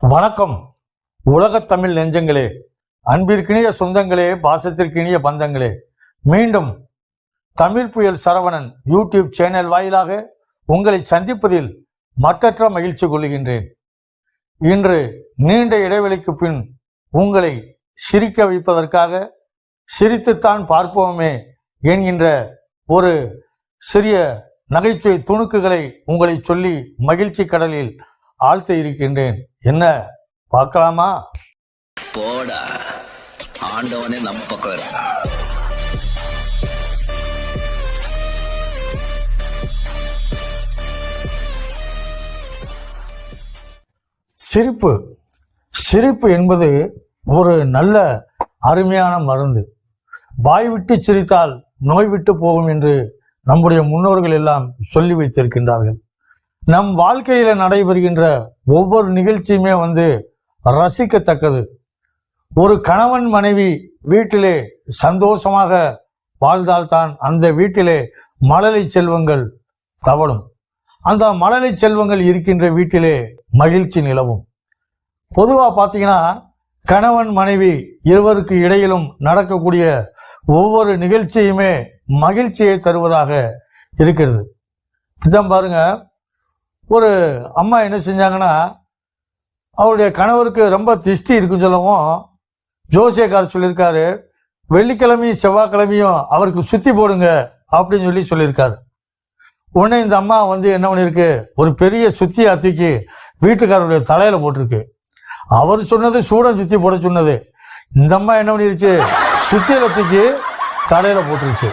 வணக்கம். உலகத் தமிழ் நெஞ்சங்களே அன்பிற்கினிய சொந்தங்களே பாசத்திற்கினிய பந்தங்களே. மீண்டும் தமிழ் புயல் சரவணன் யூடியூப் சேனல் வாயிலாக உங்களை சந்திப்பதில் மற்றற்ற மகிழ்ச்சி கொள்கின்றேன். இன்று நீண்ட இடைவெளிக்கு பின் உங்களை சிரிக்க வைப்பதற்காக சிரித்துத்தான் பார்ப்போமே என்கின்ற ஒரு சிறிய நகைச்சுவை துணுக்குகளை உங்களை சொல்லி மகிழ்ச்சி கடலில் ஆழ்த்த இருக்கின்றேன். என்ன பார்க்கலாமா? போடா. ஆண்டவனே நம்ம பக்கம் சிரிப்பு. சிரிப்பு என்பது ஒரு நல்ல அருமையான மருந்து. வாய் விட்டு சிரித்தால் நோய் விட்டு போகும் என்று நம்முடைய முன்னோர்கள் எல்லாம் சொல்லி வைத்திருக்கின்றார்கள். நம் வாழ்க்கையில நடைபெறுகின்ற ஒவ்வொரு நிகழ்ச்சியுமே வந்து ரசிக்கத்தக்கது. ஒரு கணவன் மனைவி வீட்டிலே சந்தோஷமாக வாழ்ந்தால்தான் அந்த வீட்டிலே மழலை செல்வங்கள் தவழும். அந்த மழலை செல்வங்கள் இருக்கின்ற வீட்டிலே மகிழ்ச்சி நிலவும். பொதுவா பார்த்தீங்கன்னா கணவன் மனைவி இருவருக்கு இடையிலும் நடக்கக்கூடிய ஒவ்வொரு நிகழ்ச்சியுமே மகிழ்ச்சியை தருவதாக இருக்கிறது. இதான் பாருங்க ஒரு அம்மா என்ன செஞ்சாங்கன்னா அவருடைய கணவருக்கு ரொம்ப திஷ்டி இருக்குன்னு சொல்லவும் ஜோசியக்காரர் சொல்லியிருக்காரு வெள்ளிக்கிழமையும் செவ்வாய்க்கிழமையும் அவருக்கு சுற்றி போடுங்க அப்படின்னு சொல்லி சொல்லியிருக்காரு. உடனே இந்த அம்மா வந்து என்ன பண்ணிருக்கு ஒரு பெரிய சுத்தியை தூக்கி வீட்டுக்காரருடைய தலையில போட்டிருக்கு. அவர் சொன்னது சூடன் சுத்தி போட சொன்னது. இந்த அம்மா என்ன பண்ணிருச்சு சுத்தியில தூக்கி தலையில போட்டுருச்சு.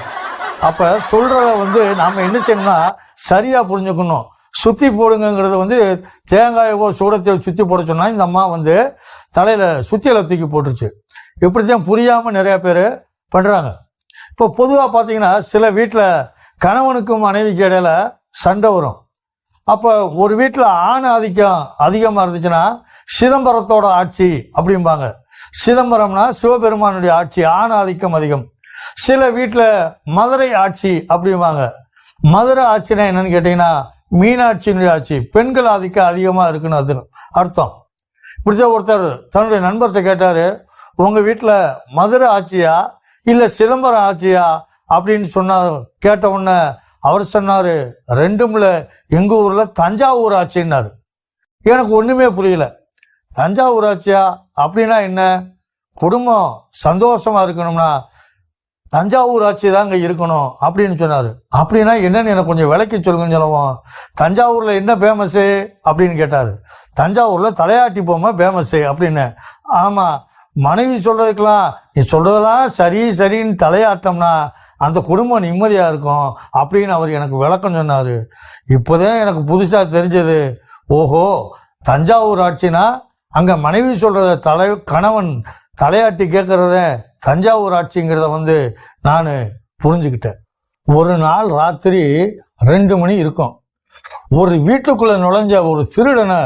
அப்ப சொல்றத வந்து நாம என்ன செய்யணும்னா சரியா புரிஞ்சுக்கணும். சுற்றி போடுங்கிறது வந்து தேங்காயோ சூடத்தையோ சுற்றி போட சொன்னால் இந்த அம்மா வந்து தலையில் சுற்றியில் தூக்கி போட்டுருச்சு. இப்படித்தான் புரியாமல் நிறையா பேர் பண்ணுறாங்க இப்போ பொதுவாக பார்த்தீங்கன்னா சில வீட்டில் கணவனுக்கும் மனைவிக்கு இடையில சண்டை வரும். அப்போ ஒரு வீட்டில் ஆண் ஆதிக்கம் அதிகமாக இருந்துச்சுன்னா சிதம்பரத்தோட ஆட்சி அப்படிம்பாங்க. சிதம்பரம்னா சிவபெருமானுடைய ஆட்சி ஆண் ஆதிக்கம் அதிகம். சில வீட்டில் மதுரை ஆட்சி அப்படிம்பாங்க. மதுரை ஆட்சினா என்னன்னு கேட்டிங்கன்னா மீனாட்சியினுடைய ஆட்சி பெண்கள் ஆதிக்கம் அதிகமாக இருக்குன்னு அது அர்த்தம். இப்படிதான் ஒருத்தர் தன்னுடைய நண்பர்கிட்ட கேட்டார் உங்கள் வீட்டில் மதுரை ஆட்சியா இல்லை சிதம்பரம் ஆட்சியா அப்படின்னு சொன்னார் கேட்ட உடனே அவர் சொன்னார் ரெண்டும்ல எங்கள் ஊரில் தஞ்சாவூர் ஆட்சின்னாரு எனக்கு ஒன்றுமே புரியல. தஞ்சாவூர் ஆட்சியா அப்படின்னா என்ன? குடும்பம் சந்தோஷமாக இருக்கணும்னா தஞ்சாவூர் ஆட்சி தாங்க இருக்கணும் அப்படின்னு சொன்னாரு. அப்படின்னா என்னன்னு எனக்கு கொஞ்சம் விளக்கி சொல்லுங்கன்னு சொல்லுவோம் தஞ்சாவூர்ல என்ன ஃபேமஸு அப்படின்னு கேட்டாரு. தஞ்சாவூர்ல தலையாட்டி பொம்மை ஃபேமஸு அப்படின்னு. ஆமா மனைவி சொல்றதுக்கெல்லாம் நீ சொல்றதெல்லாம் சரி சரின்னு தலையாட்டம்னா அந்த குடும்பம் நிம்மதியாக இருக்கும் அப்படின்னு அவர் எனக்கு விளக்கம் சொன்னாரு. இப்போதான் எனக்கு புதுசாக தெரிஞ்சது. ஓஹோ தஞ்சாவூர் ஆட்சினா அங்கே மனைவி சொல்கிறத தலை கணவன் தலையாட்டி கேட்குறத தஞ்சாவூர் ஆட்சிங்கிறத வந்து நான் புரிஞ்சுக்கிட்டேன். ஒரு நாள் ராத்திரி ரெண்டு மணி இருக்கும். ஒரு வீட்டுக்குள்ள நுழைஞ்ச ஒரு திருடனை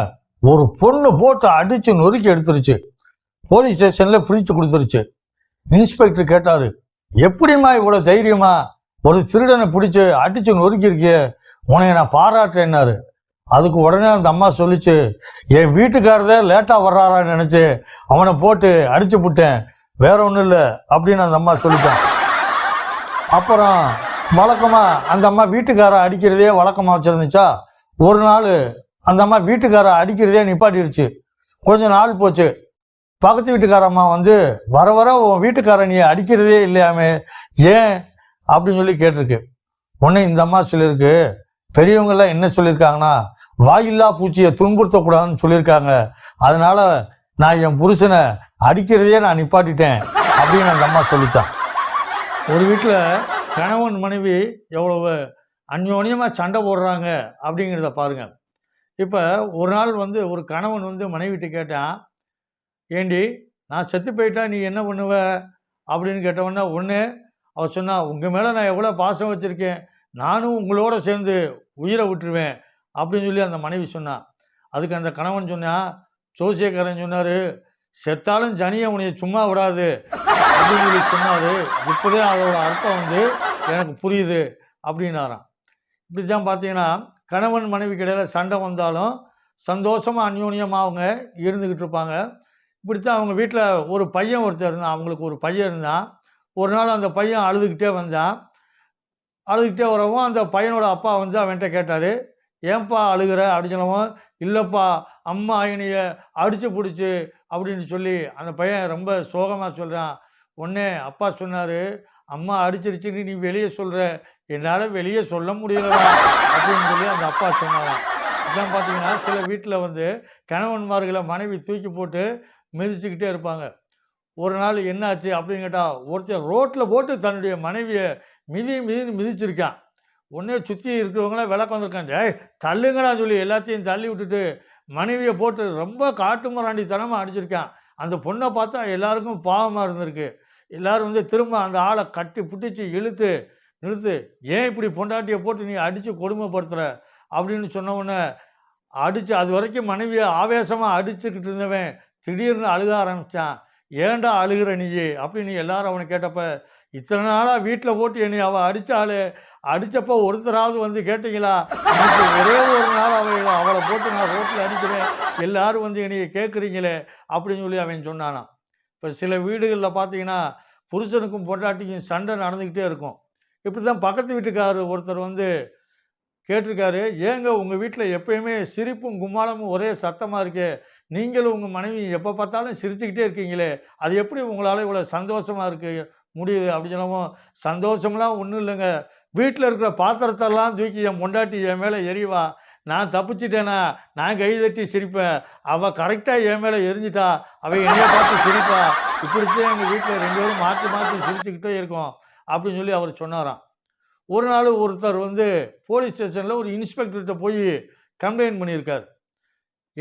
ஒரு பொண்ணு போட்டு அடிச்சு நொறுக்கி எடுத்துருச்சு. போலீஸ் ஸ்டேஷன்ல பிடிச்சு கொடுத்துருச்சு. இன்ஸ்பெக்டர் கேட்டாரு எப்படிம்மா இவ்வளவு தைரியமா ஒரு திருடனை பிடிச்சு அடிச்சு நொறுக்கி இருக்கிய உனைய நான் பாராட்டுறேன்னாரு. அதுக்கு உடனே அந்த அம்மா சொல்லிச்சு என் வீட்டுக்காரதே லேட்டா வர்றாரான்னு நினைச்சு அவனை போட்டு அடிச்சு விட்டேன் வேற ஒன்றும் இல்லை அப்படின்னு அந்த அம்மா சொல்லிட்டான். அப்புறம் வழக்கமா அந்த அம்மா வீட்டுக்கார அடிக்கிறதே வழக்கமாக வச்சிருந்துச்சா? ஒரு நாள் அந்த அம்மா வீட்டுக்கார அடிக்கிறதே நிப்பாட்டிடுச்சு. கொஞ்சம் நாள் போச்சு. பக்கத்து வீட்டுக்கார அம்மா வந்து வர வர உன் வீட்டுக்கார நீ அடிக்கிறதே இல்லையாமே ஏன்? அப்படின்னு சொல்லி கேட்டிருக்கு. உடனே இந்த அம்மா சொல்லியிருக்கு பெரியவங்கெல்லாம் என்ன சொல்லியிருக்காங்கன்னா வாயில்லா பூச்சியை துன்புறுத்தக்கூடாதுன்னு சொல்லியிருக்காங்க. அதனால நான் என் புருஷனை அடிக்கிறதையே நான் நிப்பாட்டிட்டேன் அப்படின்னு அந்த அம்மா சொல்லிச்சான் ஒரு வீட்டில் கணவன் மனைவி எவ்வளவு அந்யோன்யமாக சண்டை போடுறாங்க அப்படிங்கிறத பாருங்கள் இப்போ ஒரு நாள் வந்து ஒரு கணவன் வந்து மனைவிட்டு கேட்டான் ஏண்டி நான் செத்து போயிட்டா நீ என்ன பண்ணுவ? அப்படின்னு கேட்டவொடனே ஒன்று அவர் சொன்னா உங்கள் மேலே நான் எவ்வளோ பாசம் வச்சுருக்கேன். நானும் உங்களோட சேர்ந்து உயிரை விட்டுருவேன். அப்படின்னு சொல்லி அந்த மனைவி சொன்னான் அதுக்கு அந்த கணவன் சொன்னான் ஜோசியக்காரன் சொன்னார் செத்தாலும் ஜனியை உனைய சும்மா விடாது. அப்படின்னு சொல்லி சொன்னாரு. இப்போதே அதோட அர்த்தம் வந்து எனக்கு புரியுது அப்படின்னாராம். இப்படி தான் பார்த்தீங்கன்னா கணவன் மனைவி இடையில் சண்டை வந்தாலும் சந்தோஷமாக அந்யோன்யமாக அவங்க இருந்துக்கிட்டு இருப்பாங்க. இப்படித்தான் அவங்க வீட்டில் ஒரு பையன் ஒருத்தர் இருந்தான். அவங்களுக்கு ஒரு பையன் இருந்தான். ஒரு நாள் அந்த பையன் அழுதுகிட்டே வந்தான். அழுதுகிட்டே வரவும் அந்த பையனோட அப்பா வந்து அவன்கிட்ட கேட்டார். ஏன்பா அழுகிற? அப்படின்னு சொல்லவும் இல்லைப்பா அம்மா என்னைய அடித்து பிடிச்சி அப்படின்னு சொல்லி அந்த பையன் ரொம்ப சோகமாக சொல்கிறான் உடனே அப்பா சொன்னார் அம்மா அடிச்சிருச்சுன்னு நீ வெளியே சொல்கிற என்னால் வெளியே சொல்ல முடியலடா அப்படின்னு சொல்லி அந்த அப்பா சொன்னாராம். இதான் பார்த்தீங்கன்னா சில வீட்டில் வந்து கணவன்மார்களை மனைவி தூக்கி போட்டு மிதிச்சுக்கிட்டே இருப்பாங்க. ஒரு நாள் என்னாச்சு அப்படின்னு கேட்டால் ஒருத்தர் ரோட்டில் போட்டு தன்னுடைய மனைவியை மிதி மிதின்னு மிதிச்சிருக்கான். உடனே சுற்றி இருக்கிறவங்களாம் விளக்கம் வந்திருக்காங்க. ஏய் தள்ளுங்கடா சொல்லி எல்லாத்தையும் தள்ளி விட்டுட்டு மனைவியை போட்டு ரொம்ப காட்டு மிராண்டித்தனமாக அடிச்சிருக்கான். அந்த பொண்ணை பார்த்தா எல்லாருக்கும் பாவமாக இருந்திருக்கு. எல்லோரும் வந்து திரும்ப அந்த ஆளை கட்டி பிடிச்சி இழுத்து நிறுத்து ஏன் இப்படி பொண்டாட்டியை போட்டு நீ அடித்து கொடுமைப்படுத்துகிற அப்படின்னு சொன்ன அடித்து அது வரைக்கும் மனைவியை ஆவேசமாக அடிச்சுக்கிட்டு இருந்தவன் திடீர்னு அழுக ஆரம்பித்தான் ஏன்டா அழுகிற நீ அப்படின்னு எல்லாரும் அவனை கேட்டப்ப இத்தனை நாளாக வீட்டில் போட்டு என்னை அவள் அடித்தாளே அடித்தப்போ ஒருத்தராவது வந்து கேட்டீங்களா? ஒரே ஒரு நாள் அவள் அவளை போட்டு நான் ரோட்டில் அடிக்கிறேன் எல்லாரும் வந்து என்னைய கேட்குறீங்களே அப்படின்னு சொல்லி அவன் சொன்னானாம். இப்போ சில வீடுகளில் பார்த்தீங்கன்னா புருஷனுக்கும் பொண்டாட்டிக்கும் சண்டை நடந்துக்கிட்டே இருக்கும். இப்படி தான் பக்கத்து வீட்டுக்காரர் ஒருத்தர் வந்து கேட்டிருக்காரு ஏங்க உங்கள் வீட்டில் எப்பயுமே சிரிப்பும் கும்மாளமும் ஒரே சத்தமாக இருக்கே நீங்களும் உங்கள் மனைவி எப்போ பார்த்தாலும் சிரிச்சுக்கிட்டே இருக்கீங்களே அது எப்படி உங்களால் இவ்வளோ சந்தோஷமாக இருக்கு முடியுது அப்படின்னு சொல்லவும் சந்தோஷம்லாம் ஒன்றும் இல்லைங்க. வீட்டில் இருக்கிற பாத்திரத்தெல்லாம் தூக்கி என் பொண்டாட்டி என் மேலே எரிவா நான் தப்பிச்சிட்டேனா? நான் கை தட்டி சிரிப்பேன். அவள் கரெக்டாக என் மேலே எரிஞ்சிட்டா அவள் என்னைய பார்த்து சிரிப்பா. இப்படித்தான் எங்கள் வீட்டில் ரெண்டு பேரும் மாற்றி மாற்றி சிரிச்சுக்கிட்டே இருக்கோம் அப்படின்னு சொல்லி அவர் சொன்னாராம். ஒரு நாள் ஒருத்தர் வந்து போலீஸ் ஸ்டேஷனில் ஒரு இன்ஸ்பெக்டர்கிட்ட போய் கம்ப்ளைண்ட் பண்ணியிருக்கார்.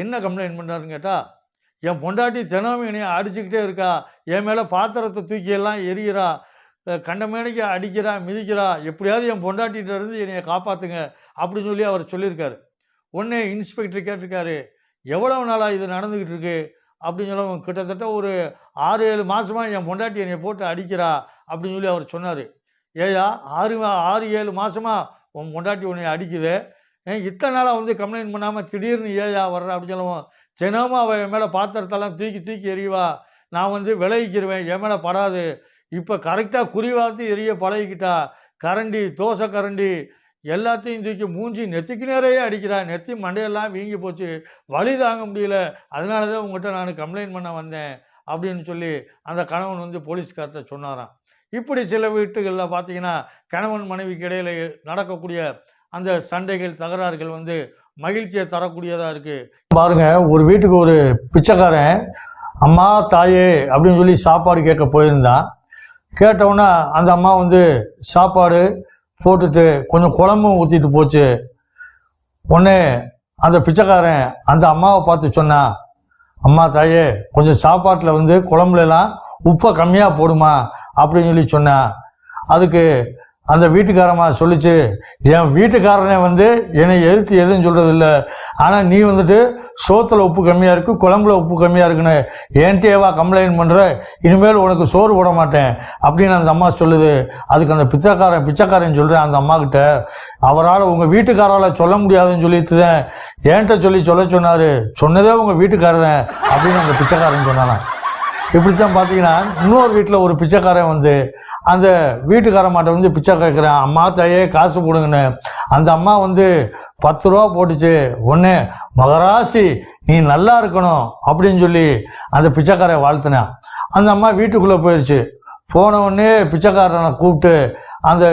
என்ன கம்ப்ளைண்ட் பண்ணுறாருன்னு கேட்டால் என் பொண்டாட்டி தினமும் என்னையை அடிச்சுக்கிட்டே இருக்கா என் மேலே பாத்திரத்தை தூக்கி எல்லாம் எரிகிறா அஹ் கண்ட மேடைக்கு அடிக்கிறா மிதிக்கிறா எப்படியாவது என் பொண்டாட்டிகிட்ட இருந்து காப்பாற்றுங்க அப்படின்னு சொல்லி அவர் சொல்லியிருக்காரு. உடனே இன்ஸ்பெக்டர் கேட்டிருக்காரு எவ்வளவு நாளாக இது நடந்துக்கிட்டு இருக்கு? அப்படின்னு சொல்லவும் கிட்டத்தட்ட ஒரு ஆறு ஏழு மாதமாக என் பொண்டாட்டி என்னை போட்டு அடிக்கிறா அப்படின்னு சொல்லி அவர் சொன்னார். ஏயா ஆறு ஆறு ஏழு மாதமாக உன் பொண்டாட்டி உன்னை அடிக்குது ஏன் இத்தனை நாளாக வந்து கம்ப்ளைண்ட் பண்ணாமல் திடீர்னு ஏயா வர்ற அப்படின்னு சொல்லுவோம். தினமும் அவள் என் மேலே பாத்திரத்தெல்லாம் தூக்கி தூக்கி எறிவா. நான் வந்து விளைவிக்கிருவேன் என் மேலே படாது. இப்போ கரெக்டாக குறிவாத்து எரிய பழகிக்கிட்டா. கரண்டி தோசை கரண்டி எல்லாத்தையும் தூக்கி மூஞ்சி நெத்திக்கு நேரையே அடிக்கிறா. நெத்தி மண்டையெல்லாம் வீங்கி போச்சு. வழி தாங்க முடியல. அதனால தான் உங்கள்கிட்ட நான் கம்ப்ளைண்ட் பண்ண வந்தேன் அப்படின்னு சொல்லி அந்த கணவன் வந்து போலீஸ்கார்ட்ட சொன்னாராம். இப்படி சில வீட்டுகளில் பார்த்தீங்கன்னா கணவன் மனைவிக்கு இடையில் நடக்கக்கூடிய அந்த சண்டைகள் தகராறுகள் வந்து மகிழ்ச்சியை தரக்கூடியதாக இருக்குது பாருங்கள் ஒரு வீட்டுக்கு ஒரு பிச்சைக்காரன் அம்மா தாயே அப்படின்னு சொல்லி சாப்பாடு கேட்க போயிருந்தான் கேட்டவுடனே அந்த அம்மா வந்து சாப்பாடு போட்டுட்டு கொஞ்சம் குழம்பும் ஊற்றிட்டு போச்சு. உடனே அந்த பிச்சைக்காரன் அந்த அம்மாவை பார்த்து சொன்னான் அம்மா தாயே கொஞ்சம் சாப்பாட்டில் வந்து குழம்புலலாம் உப்பை கம்மியாக போடுமா அப்படின்னு சொல்லி சொன்னான் அதுக்கு அந்த வீட்டுக்காரம்மா சொல்லிச்சு என் வீட்டுக்காரனே வந்து என்னை எதிர்த்து எதுவும் சொல்கிறது இல்லை ஆனால் நீ வந்துட்டு சோத்தில் உப்பு கம்மியாக இருக்கு குழம்புல உப்பு கம்மியாக இருக்குன்னு ஏன்ட்டேவா கம்ப்ளைண்ட் பண்ணுற இனிமேல் உனக்கு சோறு போட மாட்டேன். அப்படின்னு அந்த அம்மா சொல்லுது. அதுக்கு அந்த பிச்சைக்காரன் பிச்சைக்காரன் சொல்கிறேன் அந்த அம்மா கிட்ட அவரால் உங்கள் வீட்டுக்காரால் சொல்ல முடியாதுன்னு சொல்லிட்டு தான் ஏன்ட்ட சொல்லி சொல்ல சொன்னார். சொன்னதே உங்கள் வீட்டுக்காரன் அப்படின்னு அந்த பிச்சைக்காரன் சொன்னானாம். இப்படித்தான் பார்த்தீங்கன்னா இன்னொரு வீட்டில் ஒரு பிச்சைக்காரன் வந்து அந்த வீட்டுக்காரம்மாட்ட வந்து பிச்சை கேட்குறேன். அம்மா தாயே காசு கொடுங்கன்னு. அந்த அம்மா வந்து பத்து ரூபா போட்டுச்சு. ஒன்று மகராசி நீ நல்லா இருக்கணும் அப்படின்னு சொல்லி அந்த பிச்சைக்காரை வாழ்த்தினேன். அந்த அம்மா வீட்டுக்குள்ளே போயிடுச்சு போன உடனே பிச்சைக்காரனை கூப்பிட்டு அந்த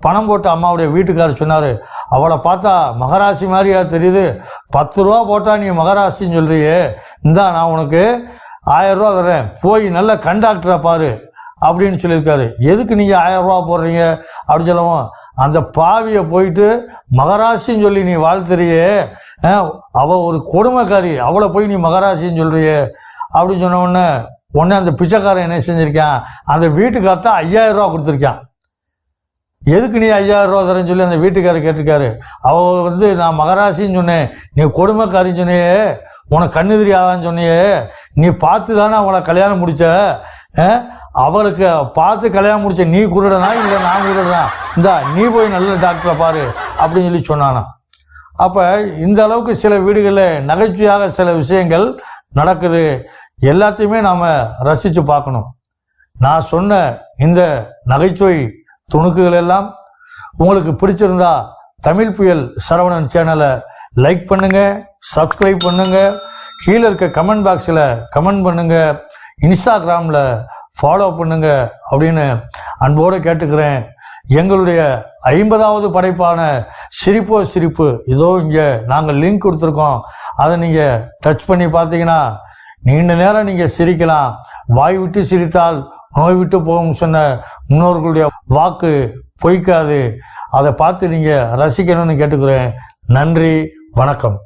பணம் போட்ட அம்மாவுடைய வீட்டுக்காரர் சொன்னார் அவளை பார்த்தா மகராசி மாதிரியா தெரியுது. பத்து ரூபா போட்டால் நீ மகராசின்னு சொல்றியே. இந்தா நான் உனக்கு ஆயிரம் ரூபா தரேன் போய் நல்ல கண்டாக்டரை பாரு. அப்படின்னு சொல்லியிருக்காரு. எதுக்கு நீங்கள் ஆயிரம் ரூபா போடுறீங்க? அப்படின்னு சொல்லவும். அந்த பாவியை போயிட்டு மகராசின்னு சொல்லி நீ வாழ்த்துறியே. அஹ், அவ ஒரு கொடுமைக்காரி. அவளை போய் நீ மகராசின்னு சொல்றியே. அப்படின்னு சொன்ன உடனே உடனே அந்த பிச்சைக்காரன் என்ன செஞ்சிருக்கான்? அந்த வீட்டுக்கார்ட்ட ஐயாயிரம் ரூபா கொடுத்துருக்கான். எதுக்கு நீ ஐயாயிரம் ரூபா தரேன்னு சொல்லி அந்த வீட்டுக்காரர் கேட்டிருக்காரு. அவ வந்து நான் மகராசின்னு சொன்னேன். நீ கொடுமைக்காரின்னு சொன்னையே. உனக்கு கண்ணு தெரியாதான்னு சொன்னியே. நீ பார்த்து தானே அவளை கல்யாணம் முடிச்ச? அவளுக்கு பார்த்து கல்யாணம் முடிச்ச நீ குருடனா இல்லை நான் குருடனா? இந்தா நீ போய் நல்ல டாக்டரை பாரு அப்படின்னு சொல்லி சொன்னானா. அப்போ இந்த அளவுக்கு சில வீடுகளில் நகைச்சுவையாக சில விஷயங்கள் நடக்குது. எல்லாத்தையுமே நாம் ரசித்து பார்க்கணும். நான் சொன்ன இந்த நகைச்சுவை துணுக்குகள் எல்லாம் உங்களுக்கு பிடிச்சிருந்தா தமிழ் புயல் சரவணன் சேனலை லைக் பண்ணுங்க சப்ஸ்கிரைப் பண்ணுங்க. கீழே இருக்க கமெண்ட் பாக்ஸில் கமெண்ட் பண்ணுங்க. இன்ஸ்டாகிராமில் ஃபாலோ பண்ணுங்க அப்படின்னு அன்போடு கேட்டுக்கிறேன். எங்களுடைய ஐம்பதாவது படைப்பான சிரிப்போ சிரிப்பு. இதோ இங்கே நாங்கள் லிங்க் கொடுத்துருக்கோம். அதை நீங்கள் டச் பண்ணி பார்த்தீங்கன்னா நீண்ட நேரம் நீங்கள் சிரிக்கலாம். வாய் விட்டு சிரித்தால் நோய் விட்டு போகும் சொன்ன முன்னோர்களுடைய வாக்கு பொய்க்காது. அதை பார்த்து நீங்கள் ரசிக்கணும்னு கேட்டுக்கிறேன். நன்றி வணக்கம்.